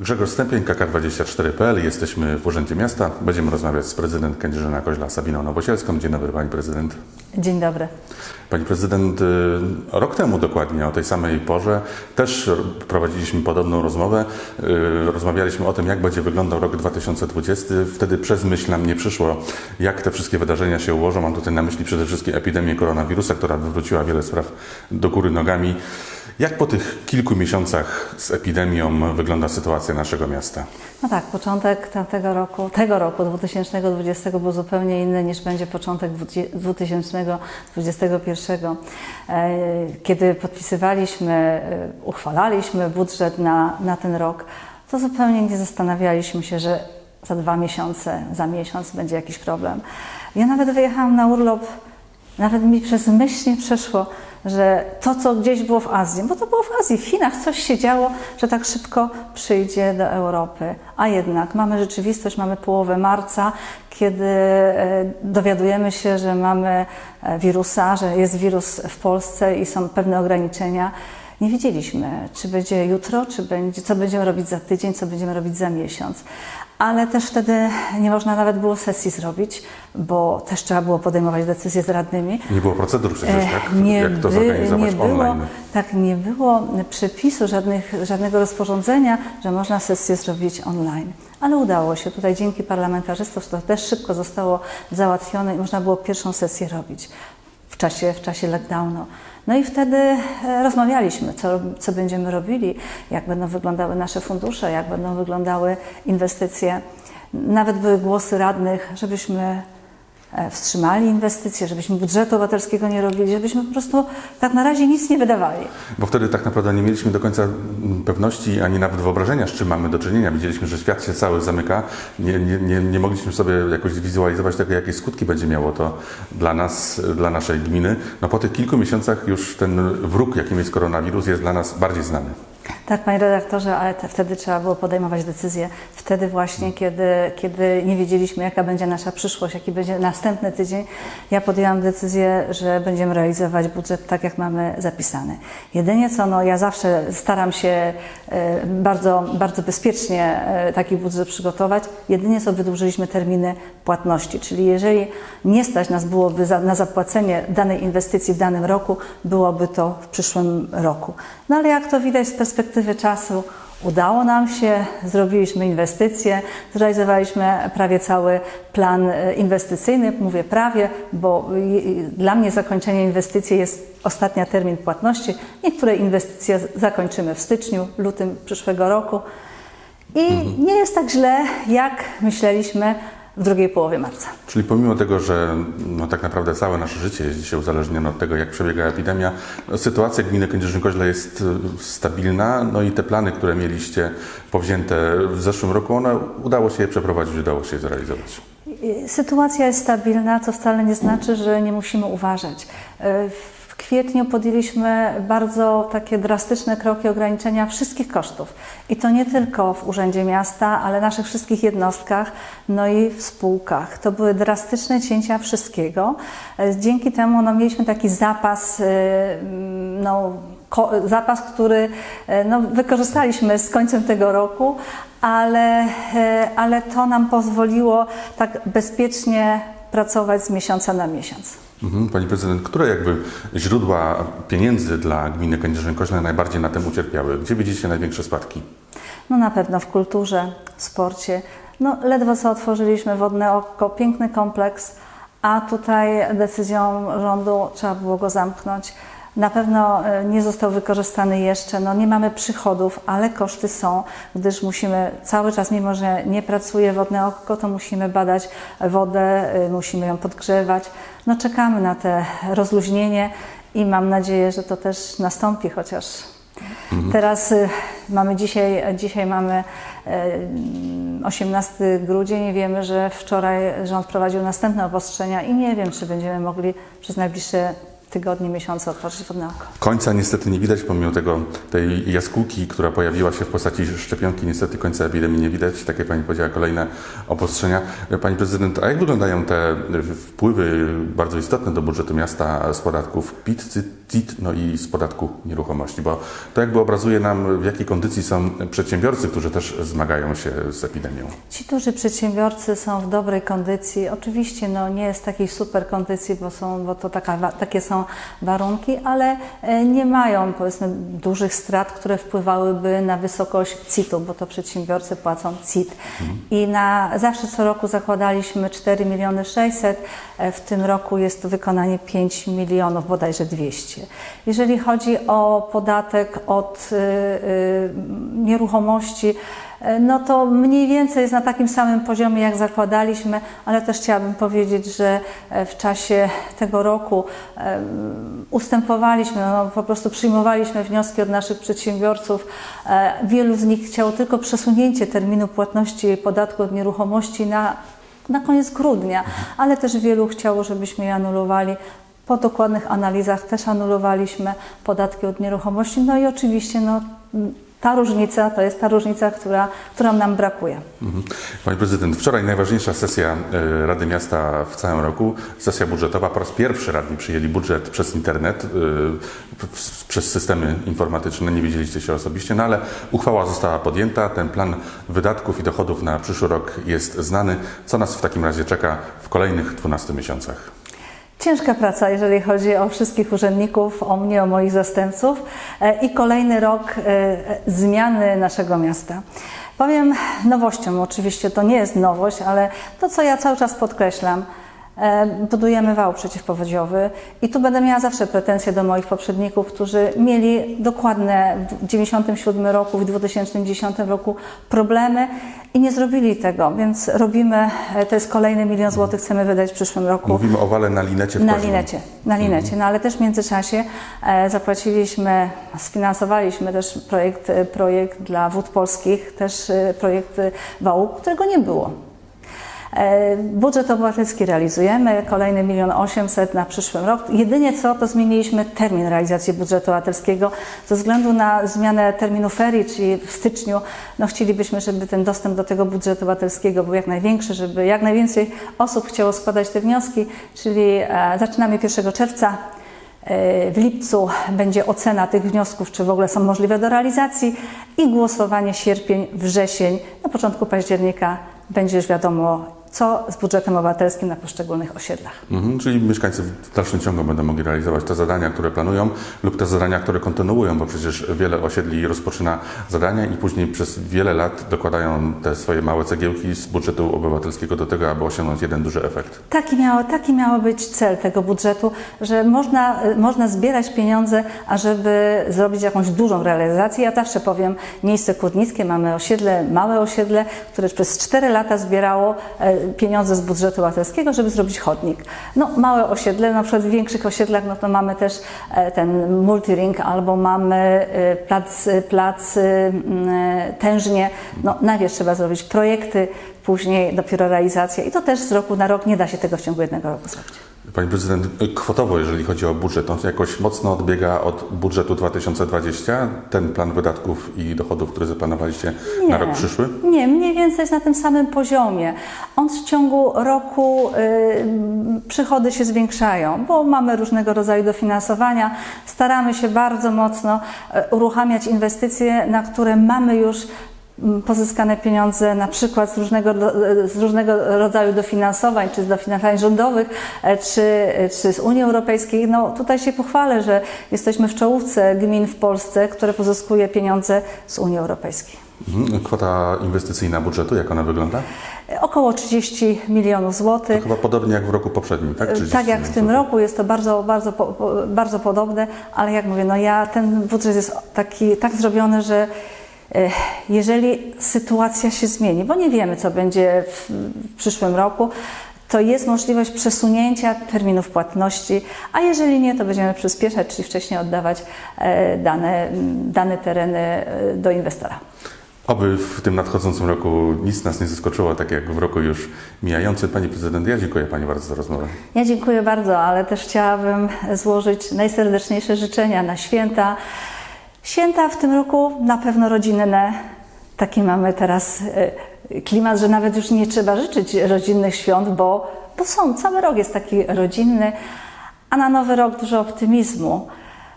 Grzegorz Stępień, KK24.pl. Jesteśmy w Urzędzie Miasta. Będziemy rozmawiać z prezydent Kędzierzyna Koźla, Sabiną Nowosielską. Dzień dobry Pani Prezydent. Dzień dobry. Pani Prezydent, y, rok temu dokładnie o tej samej porze też prowadziliśmy podobną rozmowę. Y, Rozmawialiśmy o tym, jak będzie wyglądał rok 2020. Wtedy przez myśl nam nie przyszło, jak te wszystkie wydarzenia się ułożą. Mam tutaj na myśli przede wszystkim epidemię koronawirusa, która wywróciła wiele spraw do góry nogami. Jak po tych kilku miesiącach z epidemią wygląda sytuacja naszego miasta? No tak, początek tamtego roku, tego roku 2020 był zupełnie inny niż będzie początek 2021. E, Kiedy podpisywaliśmy, e, uchwalaliśmy budżet na, na ten rok, to zupełnie nie zastanawialiśmy się, że za dwa miesiące, za miesiąc będzie jakiś problem. Ja nawet wyjechałam na urlop, nawet mi przez myśl nie przeszło, że to, co gdzieś było w Azji, bo to było w Azji, w Chinach coś się działo, że tak szybko przyjdzie do Europy. A jednak mamy rzeczywistość, mamy połowę marca, kiedy e, dowiadujemy się, że mamy e, wirusa, że jest wirus w Polsce i są pewne ograniczenia. Nie wiedzieliśmy, czy będzie jutro, czy będzie, co będziemy robić za tydzień, co będziemy robić za miesiąc. Ale też wtedy nie można nawet było sesji zrobić, bo też trzeba było podejmować decyzje z radnymi. Nie było procedur przecież, tak? Jak to zorganizować nie było, online? Tak, nie było przepisu, żadnych, żadnego rozporządzenia, że można sesję zrobić online. Ale udało się. Tutaj dzięki parlamentarzystom to też szybko zostało załatwione i można było pierwszą sesję robić w czasie, w czasie lockdownu. No i wtedy e, rozmawialiśmy, co, co będziemy robili, jak będą wyglądały nasze fundusze, jak będą wyglądały inwestycje. Nawet były głosy radnych, żebyśmy wstrzymali inwestycje, żebyśmy budżetu obywatelskiego nie robili, żebyśmy po prostu tak na razie nic nie wydawali. Bo wtedy tak naprawdę nie mieliśmy do końca mm, pewności, ani nawet wyobrażenia, z czym mamy do czynienia. Widzieliśmy, że świat się cały zamyka. Nie, nie, nie, nie mogliśmy sobie jakoś zwizualizować tego, jakie skutki będzie miało to dla nas, dla naszej gminy. No po tych kilku miesiącach już ten wróg, jakim jest koronawirus, jest dla nas bardziej znany. Tak, panie redaktorze, ale te, wtedy trzeba było podejmować decyzje. Wtedy właśnie, kiedy, kiedy nie wiedzieliśmy, jaka będzie nasza przyszłość, jaki będzie następny tydzień, ja podjęłam decyzję, że będziemy realizować budżet tak, jak mamy zapisany. Jedynie co, no ja zawsze staram się e, bardzo, bardzo bezpiecznie e, taki budżet przygotować. Jedynie co wydłużyliśmy terminy płatności, czyli jeżeli nie stać nas byłoby za, na zapłacenie danej inwestycji w danym roku, byłoby to w przyszłym roku. No ale jak to widać z perspektywy czasu, udało nam się, zrobiliśmy inwestycje, zrealizowaliśmy prawie cały plan e, inwestycyjny. Mówię prawie, bo dla mnie zakończenie inwestycji jest ostatnia termin płatności. Niektóre inwestycje zakończymy w styczniu, lutym przyszłego roku. I nie jest tak źle, jak myśleliśmy w drugiej połowie marca. Czyli pomimo tego, że no, tak naprawdę całe nasze życie jest dzisiaj uzależnione od tego, jak przebiega epidemia, no, sytuacja gminy Kędzierzyn-Koźle jest y, stabilna, no i te plany, które mieliście powzięte w zeszłym roku, one udało się je przeprowadzić, udało się je zrealizować. Sytuacja jest stabilna, co wcale nie znaczy, że nie musimy uważać. Kwietniu podjęliśmy bardzo takie drastyczne kroki ograniczenia wszystkich kosztów. I to nie tylko w Urzędzie Miasta, ale naszych wszystkich jednostkach, no i w spółkach. To były drastyczne cięcia wszystkiego. Dzięki temu no, mieliśmy taki zapas, e, no, ko- zapas, który e, no, wykorzystaliśmy z końcem tego roku, ale, e, ale to nam pozwoliło tak bezpiecznie pracować z miesiąca na miesiąc. Mhm. Pani prezydent, które jakby źródła pieniędzy dla gminy Kędzierzyn-Koźle najbardziej na tym ucierpiały? Gdzie widzicie największe spadki? No na pewno w kulturze, w sporcie. No ledwo co otworzyliśmy Wodne Oko, piękny kompleks, a tutaj decyzją rządu trzeba było go zamknąć. Na pewno e, nie został wykorzystany jeszcze, no nie mamy przychodów, ale koszty są, gdyż musimy cały czas, mimo że nie pracuje Wodne Oko, to musimy badać wodę, e, musimy ją podgrzewać. No czekamy na te rozluźnienie i mam nadzieję, że to też nastąpi, chociaż. Teraz y, mamy dzisiaj, dzisiaj mamy y, 18 grudzień. I wiemy, że wczoraj rząd wprowadził następne obostrzenia i nie wiem, czy będziemy mogli przez najbliższe tygodnie, miesiące otworzyć wodne oko. Końca niestety nie widać, pomimo tego tej jaskółki, która pojawiła się w postaci szczepionki, niestety końca epidemii nie widać. Tak jak Pani powiedziała, kolejne obostrzenia. Pani Prezydent, a jak wyglądają te wpływy bardzo istotne do budżetu miasta z podatków PIT, CIT, no i z podatku nieruchomości, bo to jakby obrazuje nam, w jakiej kondycji są przedsiębiorcy, którzy też zmagają się z epidemią. Ci duży przedsiębiorcy są w dobrej kondycji. Oczywiście no, nie jest takiej super kondycji, bo, są, bo to taka, takie są warunki, ale e, nie mają powiedzmy dużych strat, które wpływałyby na wysokość CIT-u, bo to przedsiębiorcy płacą CIT. I na, zawsze co roku zakładaliśmy 4 miliony 600, e, w tym roku jest to wykonanie 5 milionów, bodajże 200. Jeżeli chodzi o podatek od y, y, nieruchomości, e, no to mniej więcej jest na takim samym poziomie, jak zakładaliśmy, ale też chciałabym powiedzieć, że e, w czasie tego roku e, ustępowaliśmy, no, po prostu przyjmowaliśmy wnioski od naszych przedsiębiorców. E, Wielu z nich chciało tylko przesunięcie terminu płatności podatku od nieruchomości na, na koniec grudnia, ale też wielu chciało, żebyśmy je anulowali. Po dokładnych analizach też anulowaliśmy podatki od nieruchomości. No i oczywiście no, ta różnica to jest ta różnica, która, która nam brakuje. Mhm. Pani prezydent, wczoraj najważniejsza sesja e, Rady Miasta w całym roku, sesja budżetowa. Po raz pierwszy radni przyjęli budżet przez internet, e, przez systemy informatyczne. Nie widzieliście się osobiście, no ale uchwała została podjęta. Ten plan wydatków i dochodów na przyszły rok jest znany. Co nas w takim razie czeka w kolejnych 12 miesiącach? Ciężka praca, jeżeli chodzi o wszystkich urzędników, o mnie, o moich zastępców e, i kolejny rok e, zmiany naszego miasta. Powiem nowością, oczywiście to nie jest nowość, ale to, co ja cały czas podkreślam, e, budujemy wał przeciwpowodziowy i tu będę miała zawsze pretensje do moich poprzedników, którzy mieli dokładne w 1997 roku, w 2010 roku problemy i nie zrobili tego, więc robimy, e, to jest kolejny milion złotych chcemy wydać w przyszłym roku. Mówimy o wale na linecie w Na Koźlu. linecie, na linecie. No ale też w międzyczasie e, zapłaciliśmy, sfinansowaliśmy też projekt, e, projekt dla wód polskich, też e, projekt e, wału, którego nie było. E, Budżet obywatelski realizujemy, kolejny milion osiemset na przyszły rok. Jedynie co, to zmieniliśmy termin realizacji budżetu obywatelskiego. Ze względu na zmianę terminu ferii, czyli w styczniu, no chcielibyśmy, żeby ten dostęp do tego budżetu obywatelskiego był jak największy, żeby jak najwięcej osób chciało składać te wnioski, czyli e, zaczynamy 1 czerwca. E, W lipcu będzie ocena tych wniosków, czy w ogóle są możliwe do realizacji i głosowanie sierpień, wrzesień. Na początku października będzie już wiadomo, co z budżetem obywatelskim na poszczególnych osiedlach. Mhm, czyli mieszkańcy w dalszym ciągu będą mogli realizować te zadania, które planują lub te zadania, które kontynuują, bo przecież wiele osiedli rozpoczyna zadania i później przez wiele lat dokładają te swoje małe cegiełki z budżetu obywatelskiego do tego, aby osiągnąć jeden duży efekt. Taki miało, taki miało być cel tego budżetu, że można, można zbierać pieniądze, ażeby zrobić jakąś dużą realizację. Ja zawsze powiem, miejsce Kłodnickie, mamy osiedle, małe osiedle, które przez 4 lata zbierało e, pieniądze z budżetu obywatelskiego, żeby zrobić chodnik. No, małe osiedle, na przykład w większych osiedlach, no to mamy też e, ten multiring albo mamy e, plac, plac e, e, tężnie. No, najpierw trzeba zrobić projekty, później dopiero realizacja i to też z roku na rok nie da się tego w ciągu jednego roku zrobić. Pani prezydent, kwotowo, jeżeli chodzi o budżet, on jakoś mocno odbiega od budżetu 2020, ten plan wydatków i dochodów, który zaplanowaliście na rok przyszły? Nie, mniej więcej jest na tym samym poziomie. On w ciągu roku y, przychody się zwiększają, bo mamy różnego rodzaju dofinansowania. Staramy się bardzo mocno y, uruchamiać inwestycje, na które mamy już pozyskane pieniądze na przykład z różnego, z różnego rodzaju dofinansowań, czy z dofinansowań rządowych, e, czy, czy z Unii Europejskiej. No tutaj się pochwalę, że jesteśmy w czołówce gmin w Polsce, które pozyskuje pieniądze z Unii Europejskiej. Mhm. Kwota inwestycyjna budżetu, jak ona wygląda? Około 30 milionów To złotych. chyba podobnie jak w roku poprzednim, tak? 30 Tak jak w tym milionów roku jest to bardzo, bardzo, bardzo podobne, ale jak mówię, no ja ten budżet jest taki tak zrobiony, że e, jeżeli sytuacja się zmieni, bo nie wiemy, co będzie w, w przyszłym roku, to jest możliwość przesunięcia terminów płatności, a jeżeli nie, to będziemy przyspieszać, czyli wcześniej oddawać e, dane, dane tereny e, do inwestora. Oby w tym nadchodzącym roku nic nas nie zaskoczyło, tak jak w roku już mijającym. Pani prezydent, ja dziękuję Pani bardzo za rozmowę. Ja dziękuję bardzo, ale też chciałabym złożyć najserdeczniejsze życzenia na święta. Święta w tym roku na pewno rodzinne. Taki mamy teraz e, klimat, że nawet już nie trzeba życzyć rodzinnych świąt, bo, bo są. Cały rok jest taki rodzinny, a na nowy rok dużo optymizmu.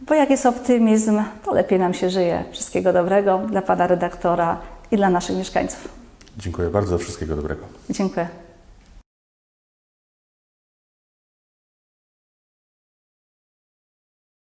Bo jak jest optymizm, to lepiej nam się żyje. Wszystkiego dobrego dla pana redaktora i dla naszych mieszkańców. Dziękuję bardzo, wszystkiego dobrego. Dziękuję.